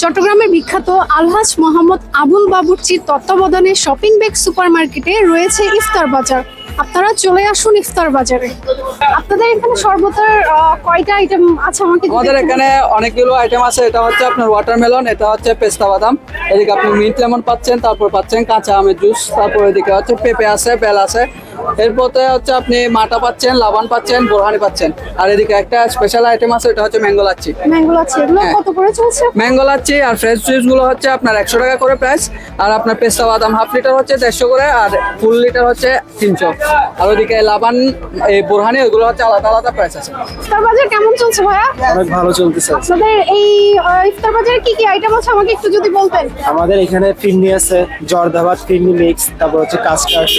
চট্টগ্রামের বিখ্যাত আলহাজ মোহাম্মদ আবুল বাবুর্চির তত্ত্বাবধানে শপিং ব্যাগ সুপারমার্কেটে রয়েছে ইফতার বাজার। আপনারা চলে আসুন ইফতার বাজারে। আপনাদের এখানে শরবতের আহ, কয়টা আইটেম আছে আমাকে আমাদের এখানে অনেকগুলো আইটেম আছে। এটা হচ্ছে আপনার ওয়াটারমেলন এটা হচ্ছে পেস্তা বাদাম এদিকে আপনি মিন্ট লেমন পাচ্ছেন তারপর পাচ্ছেন কাঁচা আমের জুস তারপর এদিকে হচ্ছে পেঁপে আছে বেল আছে। এরপরে হচ্ছে আপনি মাটা পাচ্ছেন লাবান পাচ্ছেন বোরহানি পাচ্ছেন। আর এদিকে একটা স্পেশাল আইটেম আছে এটা হচ্ছে ম্যাঙ্গো লাচ্ছি। ম্যাঙ্গো আছে এগুলো হ্যাঁ। কত করে চলছে? ম্যাঙ্গো লাচ্ছি আর ফ্রেশ জুসগুলো হচ্ছে আপনার একশো টাকা করে প্রাইস আর আপনার পেস্তা বাদাম হাফ লিটার হচ্ছে দেড়শো করে আর ফুল লিটার হচ্ছে তিনশো। আর ওদিকে লাবান এই বোরহানি ওইগুলো হচ্ছে আলাদা আলাদা প্রাইস আছে। ইফতার বাজার কেমন চলছে ভাইয়া? অনেক ভালো চলতেছে। আপনাদের এই ইফতার বাজারে কি কি আইটেম আছে? আমাকে একটু যদি বলতেন। আমাদের এখানে ফিরনি আছে জর্দাবাদ ফিরনি মিক্স তারপর হচ্ছে কাস্টার্ড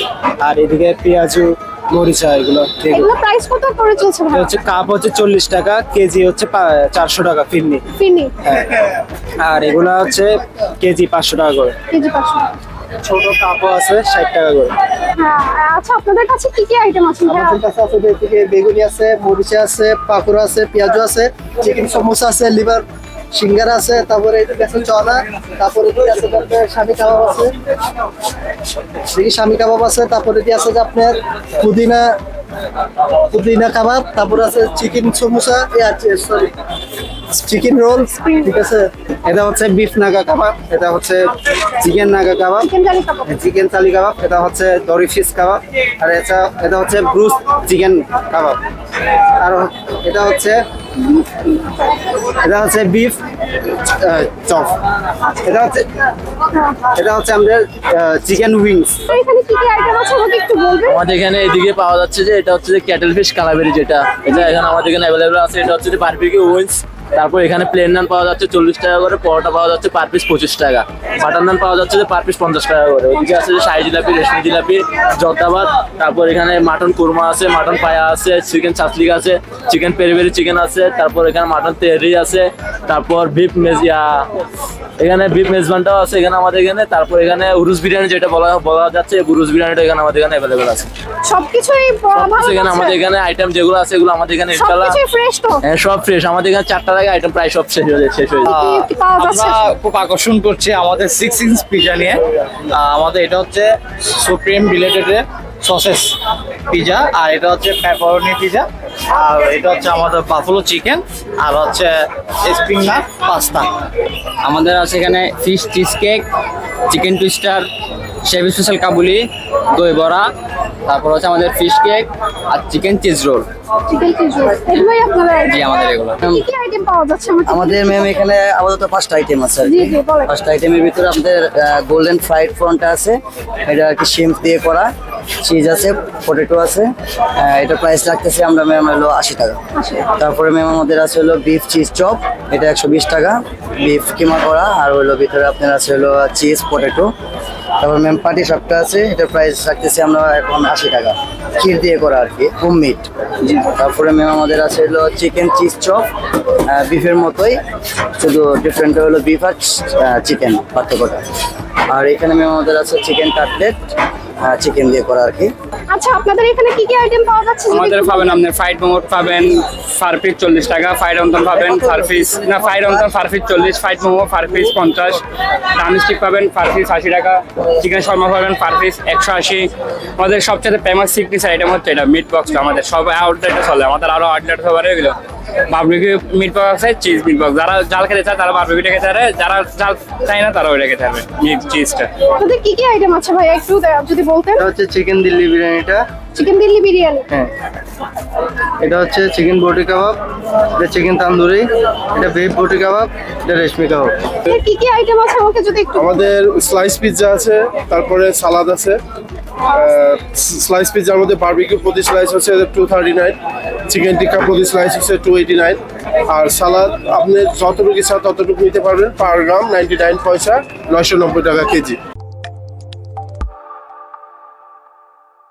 আর এদিকে পেঁয়াজু মরিচা এগুলো প্রাইস কত করে চলছে হচ্ছে কাপ হচ্ছে চল্লিশ টাকা কেজি হচ্ছে চারশো টাকা ফিরনি। ফিনি হ্যাঁ। আর এগুলা হচ্ছে কেজি পাঁচশো টাকা করে। কেজি পাঁচশো ছোট কাপও আছে ষাট টাকা করে। হ্যাঁ আচ্ছা আপনাদের কাছে কি কি আইটেম আছে আমাদের কাছে আছে বেগুনি আছে মরিচা আছে পাকুড়া আছে পেঁয়াজু আছে চিকেন সমোসা আছে লিভার সিঙ্গারা আছে তারপরে আছে চনা তারপরে আছে আপনার স্বামী কাবাব আছে? এদিকে স্বামী কাবাব আছে তারপরে আছে যে আপনার পুদিনা পুদিনা কাবাব তারপরে আছে chicken samosa sorry chicken roll ঠিক আছে? এটা হচ্ছে বিফ নাগা কাবাব এটা হচ্ছে চিকেন নাগা কাবাব চিকেন চালি কাবাব। এটা হচ্ছে দরি ফিস কাবাব আর এটা এটা হচ্ছে ব্রুস চিকেন কাবাব। আর এটা হচ্ছে এটা হচ্ছে বিফ চপ। এটা হচ্ছে এটা হচ্ছে আমাদের চিকেন উইংস এখানে কি কি আইটেম আছে আমাকে একটু বলবেন? আমাদের এখানে এদিকে পাওয়া যাচ্ছে যে এটা হচ্ছে যে ক্যাটেল ফিশ কালাবেরি যেটা। এটা এখানে আমাদের এখানে অ্যাভেলেবল আছে। এটা হচ্ছে যে বারবিকিউ উইংস তারপর এখানে প্লেন নান পাওয়া যাচ্ছে চল্লিশ টাকা করে পরোটা পাওয়া যাচ্ছে পার পিস পঁচিশ টাকা। বাটার নান পাওয়া যাচ্ছে যে পার পিস পঞ্চাশ টাকা করে। ওদিকে আছে যে শাহি জিলাপি রেশমি জিলাপি জর্দাবাদ তারপর এখানে মাটন কুরমা আছে মাটন পায়া আছে চিকেন চাসলিক আছে চিকেন পেরি পেরি চিকেন আছে তারপর এখানে মাটন তেহরি আছে তারপর বিফ মেজিয়া এখানে বিফ মেজবানটাও আছে এখানে আমাদের এখানে তারপর এখানে উরুস বিরিয়ানি যেটা বলা বলা যাচ্ছে উরুস বিরিয়ানিটা এখানে আমাদের এখানে অ্যাভেলেবেল আছে। সবকিছুই এখানে আমাদের এখানে আইটেম যেগুলো আছে এগুলো আমাদের এখানে ফ্রেশ তো। হ্যাঁ, সব ফ্রেশ আমাদের এখানে চারটার আগে আইটেম প্রায় সব শেষ হয়ে শেষ হয়ে আমরা খুব আকর্ষণ করছি আমাদের সিক্স ইঞ্চ পিজা নিয়ে। আমাদের এটা হচ্ছে সুপ্রিম রিলেটেড সসেস পিজা আর এটা হচ্ছে পেপারনি পিজা আর এটা হচ্ছে আমাদের বাফলো চিকেন আর হচ্ছে স্প্রিং নাট পাস্তা আমাদের আছে এখানে fish cheese cake chicken twister chef special কাবুলি দই বড়া তারপর হচ্ছে আমাদের ফিশ কেক আর chicken cheese roll chicken cheese এগুলোই আপনাদের জি আমাদের এগুলো। কি কি আইটেম পাওয়া যাচ্ছে আমাদের ম্যাম এখানে আপাতত পাঁচটা আইটেম আছে আর জি, কি। জি, পাঁচটা আইটেমের ভিতরে আমাদের গোল্ডেন ফ্রাইড ফ্রনটা আছে। এটা আর কি শিম্প দিয়ে করা। চিজ আছে পটেটো আছে। এটা প্রাইস রাখতেছি আমরা ম্যাম হলো আশি টাকা। তারপরে ম্যাম আমাদের আছে হলো বিফ চিজ চপ এটা একশো বিশ টাকা। বিফ কিমা করা। আর হলো ভিতরে আপনার আছে হলো চিজ পটেটো তারপর ম্যাম পাটি সবটা আছে, এটার প্রাইস রাখতেছি আমরা এখন আশি টাকা। ক্ষীর দিয়ে করা আর কি হোম মিট তারপরে ম্যাম আমাদের আছে হলো চিকেন চিজ চপ বিফের মতোই। শুধু ডিফারেন্টটা হলো বিফ আর চিকেন পার্থক্যটা। আর এখানে ম্যাম আমাদের আছে চিকেন কাটলেট চিকেন দিয়ে করা আর কি। আচ্ছা আপনাদের এখানে কি কি আইটেম পাওয়া যাচ্ছে আমাদের পাবেন আপনি ফ্রাইড মোমো পাবেন ফার পিস চল্লিশ টাকা ফ্রাইড অন্তন পাবেন ফার পিস না ফ্রাইড অন্তন ফার পিস চল্লিশ ফ্রাইড মোমো ফার পিস পঞ্চাশ ডান স্টিক পাবেন ফার পিস আশি টাকা চিকেন শর্মা পাবেন ফার পিস একশো আশি। আমাদের সবচেয়ে ফেমাস সিকনিস আইটেম হচ্ছে এটা মিট বক্সটা আমাদের সব আউটলেটে চলে আমাদের আরও আউটলেট সবার এগুলো। বারবিকিউ মিট বক্স আছে চিজ মিট বক্স যারা জাল খেতে চায় তারা বারবিকিউটা খেতে পারে যারা জাল চায় না তারা ওইটা খেতে পারবে মিট চিজটা কি কি আইটেম আছে ভাই একটু যদি বলতেন? এটা হচ্ছে চিকেন দিল্লি বিরিয়ানিটা। চিকেন দিল্লি বিরিয়ানি? হ্যাঁ। এটা হচ্ছে চিকেন বটি কাবাব এটা চিকেন তান্দুরি এটা বিফ বটি কাবাব এটা রেশমি কাবাব। কি কি আইটেম আছে আমাকে যদি একটু আমাদের স্লাইস পিৎজা আছে তারপরে সালাদ আছে স্লাইস পিৎজার মধ্যে বারবিকিউ প্রতি স্লাইস হচ্ছে two thirty nine chicken tikka প্রতি স্লাইস হচ্ছে টু এইটি নাইন আর সালাদ আপনি যতটুকু ইচ্ছা ততটুকু নিতে পারবেন পার গ্রাম নাইনটি নাইন পয়সা নয়শো নব্বই টাকা কেজি।